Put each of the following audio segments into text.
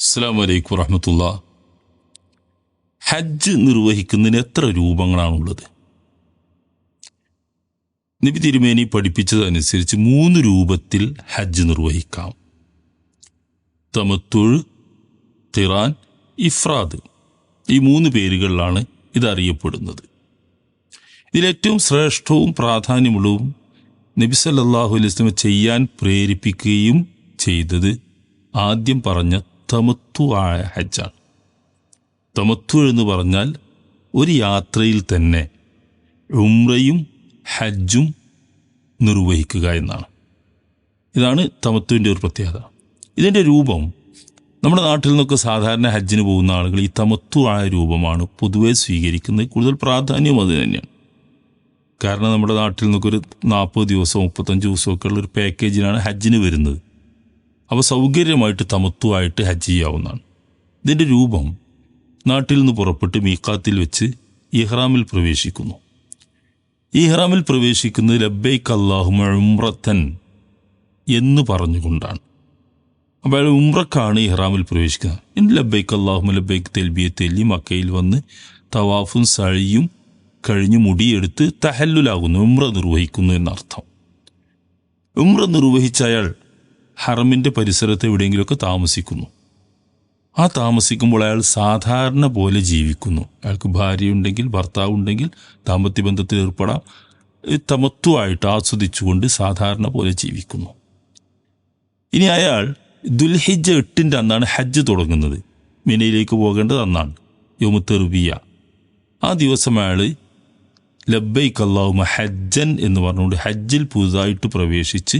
അസ്സാം വലൈക്കും വറഹമത്തുള്ള. ഹജ്ജ് നിർവഹിക്കുന്നതിന് എത്ര രൂപങ്ങളാണുള്ളത്? നബി തിരുമേനി പഠിപ്പിച്ചതനുസരിച്ച് മൂന്ന് രൂപത്തിൽ ഹജ്ജ് നിർവഹിക്കാം. തമത്തുഴ് തിറാൻ ഇഫ്രാദ്. ഈ മൂന്ന് പേരുകളിലാണ് ഇതറിയപ്പെടുന്നത്. ഇതിലേറ്റവും ശ്രേഷ്ഠവും പ്രാധാന്യമുള്ളതും നബി സല്ലാഹു അലൈഹി വസല്ലം ചെയ്യാൻ പ്രേരിപ്പിക്കുകയും ചെയ്തത് ആദ്യം പറഞ്ഞ തമത്തു ആയ ഹജ്ജാണ് തമത്തു എന്ന് പറഞ്ഞാൽ ഒരു യാത്രയിൽ തന്നെ ഉംറയും ഹജ്ജും നിർവഹിക്കുക എന്നാണ്. ഇതാണ് തമത്തുവിന്റെ ഒരു പ്രത്യേകത. ഇതിന്റെ രൂപം നമ്മുടെ നാട്ടിൽ നിന്നൊക്കെ സാധാരണ ഹജ്ജിന് പോകുന്ന ആളുകൾ ഈ തമത്തു ആയ രൂപമാണ് പൊതുവെ സ്വീകരിക്കുന്നത്. കൂടുതൽ പ്രാധാന്യം അത് തന്നെയാണ്. കാരണം നമ്മുടെ നാട്ടിൽ നിന്നൊക്കെ ഒരു നാൽപ്പത് ദിവസം മുപ്പത്തഞ്ച് ദിവസമൊക്കെ ഉള്ള ഒരു പാക്കേജിനാണ് ഹജ്ജിന് വരുന്നത്. അപ്പോൾ സൗകര്യമായിട്ട് തമത്വമായിട്ട് ഹജ്ജ് ചെയ്യാവുന്നതാണ്. ഇതിന്റെ രൂപം നാട്ടിൽ നിന്ന് പുറപ്പെട്ട് മീക്കാത്തിൽ വെച്ച് ഇഹ്റാമിൽ പ്രവേശിക്കുന്നു. ഇഹ്റാമിൽ പ്രവേശിക്കുന്നത് ലബ്ബൈക്ക് അള്ളാഹുമ ഉംറത്തൻ എന്ന് പറഞ്ഞുകൊണ്ടാണ്. അപ്പോൾ അയാൾ ഉംറക്കാണ് ഇഹ്റാമിൽ പ്രവേശിക്കുന്നത്. ഇന്ന് ലബൈക്ക് അള്ളാഹുമ ലബൈക്ക് തെൽബിയെ തെല്ലി മക്കയിൽ വന്ന് തവാഫും സഴിയും കഴിഞ്ഞ് മുടിയെടുത്ത് തഹല്ലുലാകുന്നു ഉംറ നിർവഹിക്കുന്നു എന്നർത്ഥം. ഉംറ നിർവഹിച്ച അയാൾ ഹറമിന്റെ പരിസരത്ത് എവിടെയെങ്കിലുമൊക്കെ താമസിക്കുന്നു. ആ താമസിക്കുമ്പോൾ അയാൾ സാധാരണ പോലെ ജീവിക്കുന്നു. അയാൾക്ക് ഭാര്യയുണ്ടെങ്കിൽ ഭർത്താവ് ഉണ്ടെങ്കിൽ ദാമ്പത്യ ബന്ധത്തിൽ ഏർപ്പെടാം. തമത്വമായിട്ട് ആസ്വദിച്ചുകൊണ്ട് സാധാരണ പോലെ ജീവിക്കുന്നു. ഇനി അയാൾ ദുൽഹിജ എട്ടിന്റെ അന്നാണ് ഹജ്ജ് തുടങ്ങുന്നത്. മിനയിലേക്ക് പോകേണ്ടത് അന്നാണ്. യോമുത്തെറുബിയ ആ ദിവസം അയാൾ ലബ്ബൈക്ക് അള്ളാഹുമ ഹജ്ജൻ എന്ന് പറഞ്ഞുകൊണ്ട് ഹജ്ജിൽ പുതുതായിട്ട് പ്രവേശിച്ച്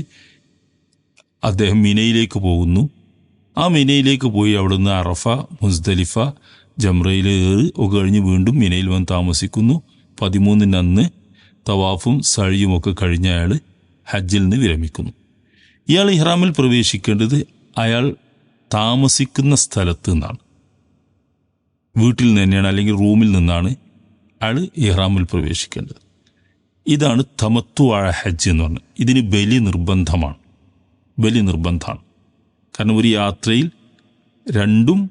അദ്ദേഹം മിനയിലേക്ക് പോകുന്നു. ആ മിനയിലേക്ക് പോയി അവിടുന്ന് അറഫ മുസ്ദലിഫ ജംറയിൽ ഏറി ഒക്കെ കഴിഞ്ഞ് വീണ്ടും മിനയിൽ വന്ന് താമസിക്കുന്നു. പതിമൂന്നിന് അന്ന് തവാഫും സഴിയുമൊക്കെ കഴിഞ്ഞ അയാൾ ഹജ്ജിൽ നിന്ന് വിരമിക്കുന്നു. ഇയാൾ ഇഹ്റാമിൽ പ്രവേശിക്കേണ്ടത് അയാൾ താമസിക്കുന്ന സ്ഥലത്ത് നിന്നാണ്. വീട്ടിൽ നിന്ന് തന്നെയാണ് അല്ലെങ്കിൽ റൂമിൽ നിന്നാണ് അയാൾ ഇഹ്റാമിൽ പ്രവേശിക്കേണ്ടത്. ഇതാണ് തമത്തുവാഴ ഹജ്ജ് എന്ന് പറഞ്ഞത് ഇതിന് ബലി നിർബന്ധമാണ്. ബലി നിർബന്ധമാണ് കാരണം ഒരു യാത്രയിൽ രണ്ടും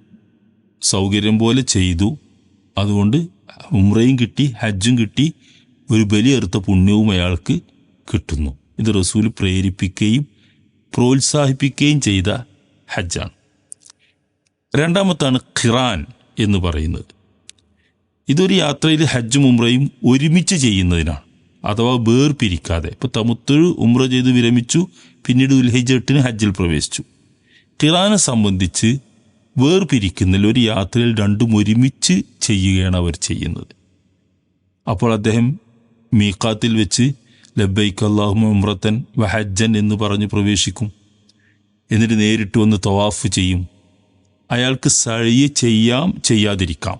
സൗകര്യം പോലെ ചെയ്തു. അതുകൊണ്ട് ഉമ്രയും കിട്ടി ഹജ്ജും കിട്ടി. ഒരു ബലിയെറുത്ത പുണ്യവും അയാൾക്ക് കിട്ടുന്നു. ഇത് റസൂൽ പ്രേരിപ്പിക്കുകയും പ്രോത്സാഹിപ്പിക്കുകയും ചെയ്ത ഹജ്ജാണ്. രണ്ടാമത്താണ് ഖിറാൻ എന്ന് പറയുന്നത്. ഇതൊരു യാത്രയിൽ ഹജ്ജും ഉമ്രയും ഒരുമിച്ച് ചെയ്യുന്നതിനാണ്. അഥവാ വേർപിരിക്കാതെ. ഇപ്പോൾ തമുത്തഴ് ഉമ്ര ചെയ്ത് വിരമിച്ചു പിന്നീട് ഉൽഹിജട്ടിന് ഹജ്ജിൽ പ്രവേശിച്ചു. കിറാനെ സംബന്ധിച്ച് വേർപിരിക്കുന്നതിൽ ഒരു യാത്രയിൽ രണ്ടും ഒരുമിച്ച് ചെയ്യുകയാണ് അവർ ചെയ്യുന്നത്. അപ്പോൾ അദ്ദേഹം മീക്കാത്തിൽ വെച്ച് ലബൈക്ക് അള്ളാഹു ഉമ്രത്തൻ വഹജ്ജൻ എന്ന് പറഞ്ഞ് പ്രവേശിക്കും. എന്നിട്ട് നേരിട്ട് വന്ന് തവാഫ് ചെയ്യും. അയാൾക്ക് സഴിയെ ചെയ്യാം ചെയ്യാതിരിക്കാം.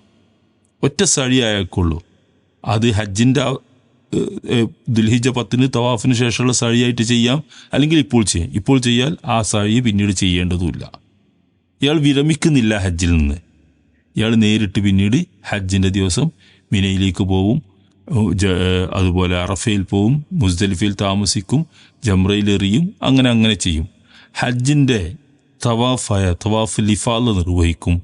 ഒറ്റ സഴി അയാൾക്കുള്ളൂ. അത് ഹജ്ജിന്റെ ദുൽഹിജ പത്തിന് തവാഫിന് ശേഷമുള്ള സഴിയായിട്ട് ചെയ്യാം. അല്ലെങ്കിൽ ഇപ്പോൾ ചെയ്യാം. ഇപ്പോൾ ചെയ്യാൽ ആ സഴി പിന്നീട് ചെയ്യേണ്ടതുമില്ല. ഇയാൾ വിരമിക്കുന്നില്ല ഹജ്ജിൽ നിന്ന്. ഇയാൾ നേരിട്ട് പിന്നീട് ഹജ്ജിന്റെ ദിവസം മിനയിലേക്ക് പോവും. അതുപോലെ അറഫയിൽ പോവും. മുസ്ദലിഫയിൽ താമസിക്കും. ജംറയിൽ എറിയും. അങ്ങനെ അങ്ങനെ ചെയ്യും. ഹജ്ജിന്റെ തവാഫായ തവാഫ് ലിഫാല നിർവഹിക്കും.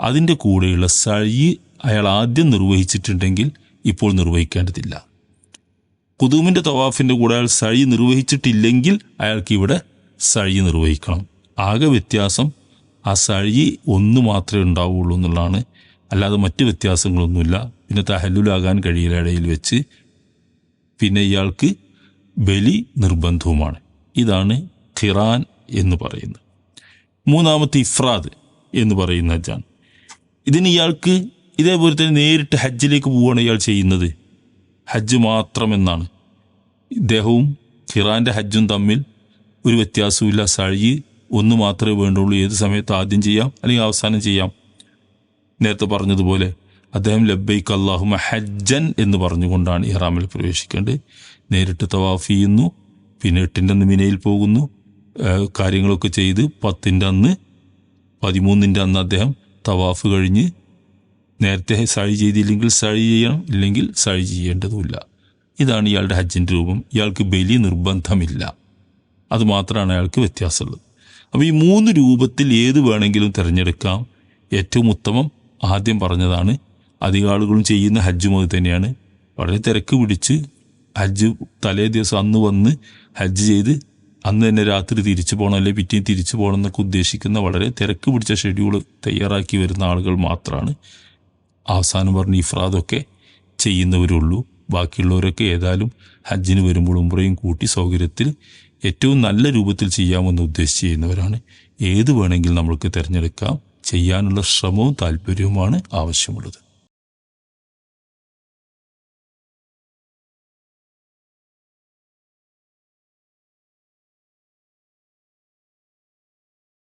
അതിന്റെ കൂടെയുള്ള സഴി അയാൾ ആദ്യം നിർവഹിച്ചിട്ടുണ്ടെങ്കിൽ ഇപ്പോൾ നിർവഹിക്കേണ്ടതില്ല. കുതൂമിന്റെ തവാഫിന്റെ കൂടെ അയാൾ സഴി നിർവഹിച്ചിട്ടില്ലെങ്കിൽ അയാൾക്ക് ഇവിടെ സഴി നിർവഹിക്കണം. ആകെ വ്യത്യാസം ആ സഴി ഒന്ന് മാത്രമേ ഉണ്ടാവുള്ളൂ എന്നുള്ളതാണ്. അല്ലാതെ മറ്റ് വ്യത്യാസങ്ങളൊന്നുമില്ല. പിന്നെ തഹല്ലുലാകാൻ കഴിയില്ല ഇടയിൽ വെച്ച് പിന്നെ ഇയാൾക്ക് ബലി നിർബന്ധവുമാണ്. ഇതാണ് ഖിറാൻ എന്ന് പറയുന്നത്. മൂന്നാമത്തെ ഇഫ്രാദ് എന്ന് പറയുന്ന ഹജ്ജാണ് ഇതിന് ഇയാൾക്ക് ഇതേപോലെ തന്നെ നേരിട്ട് ഹജ്ജിലേക്ക് പോവുകയാണ് ഇയാൾ ചെയ്യുന്നത്. ഹജ്ജ് മാത്രമെന്നാണ് ഇദ്ദേഹവും ഖിറാന്റെ ഹജ്ജും തമ്മിൽ ഒരു വ്യത്യാസവുമില്ല. സഴി ഒന്ന് മാത്രമേ വേണ്ടുള്ളൂ. ഏത് സമയത്ത് ആദ്യം ചെയ്യാം അല്ലെങ്കിൽ അവസാനം ചെയ്യാം. നേരത്തെ പറഞ്ഞതുപോലെ അദ്ദേഹം ലബൈക്ക് അള്ളാഹുമ ഹജ്ജൻ എന്ന് പറഞ്ഞുകൊണ്ടാണ് ഇഹ്റാമിൽ പ്രവേശിക്കേണ്ടത്. നേരിട്ട് തവാഫ് ചെയ്യുന്നു പിന്നെ എട്ടിന്റെ അന്ന് മിനയിൽ പോകുന്നു. കാര്യങ്ങളൊക്കെ ചെയ്ത് പത്തിന്റെ അന്ന് പതിമൂന്നിന്റെ അന്ന് അദ്ദേഹം തവാഫ് കഴിഞ്ഞ് നേരത്തെ സഴി ചെയ്തില്ലെങ്കിൽ സഴി ചെയ്യണം ഇല്ലെങ്കിൽ സഴി ചെയ്യേണ്ടതുമില്ല. ഇതാണ് ഇയാളുടെ ഹജ്ജിന്റെ രൂപം. ഇയാൾക്ക് ബലി നിർബന്ധമില്ല. അതുമാത്രമാണ് അയാൾക്ക് വ്യത്യാസമുള്ളത്. അപ്പോൾ ഈ മൂന്ന് രൂപത്തിൽ ഏത് വേണമെങ്കിലും തിരഞ്ഞെടുക്കാം. ഏറ്റവും ഉത്തമം ആദ്യം പറഞ്ഞതാണ് അധിക ആളുകളും ചെയ്യുന്ന ഹജ്ജ് അത് തന്നെയാണ്. വളരെ തിരക്ക് പിടിച്ച് ഹജ്ജ് തലേ ദിവസം അന്ന് വന്ന് ഹജ്ജ് ചെയ്ത് അന്ന് തന്നെ രാത്രി തിരിച്ചു പോകണം അല്ലെങ്കിൽ പിറ്റേന്ന് തിരിച്ചു പോകണം എന്നൊക്കെ ഉദ്ദേശിക്കുന്ന വളരെ തിരക്ക് പിടിച്ച ഷെഡ്യൂൾ തയ്യാറാക്കി വരുന്ന ആളുകൾ മാത്രമാണ്. അവസാനം പറഞ്ഞ ഇഫ്രാദൊക്കെ ചെയ്യുന്നവരുള്ളൂ. ബാക്കിയുള്ളവരൊക്കെ ഏതായാലും ഹജ്ജിന് വരുമ്പോൾ ഉംറയും കൂട്ടി സൗകര്യത്തിൽ ഏറ്റവും നല്ല രൂപത്തിൽ ചെയ്യാമെന്ന് ഉദ്ദേശിച്ച് ചെയ്യുന്നവരാണ് ഏത് വേണമെങ്കിലും നമ്മൾക്ക് തിരഞ്ഞെടുക്കാം. ചെയ്യാനുള്ള ശ്രമവും താല്പര്യവുമാണ് ആവശ്യമുള്ളത്.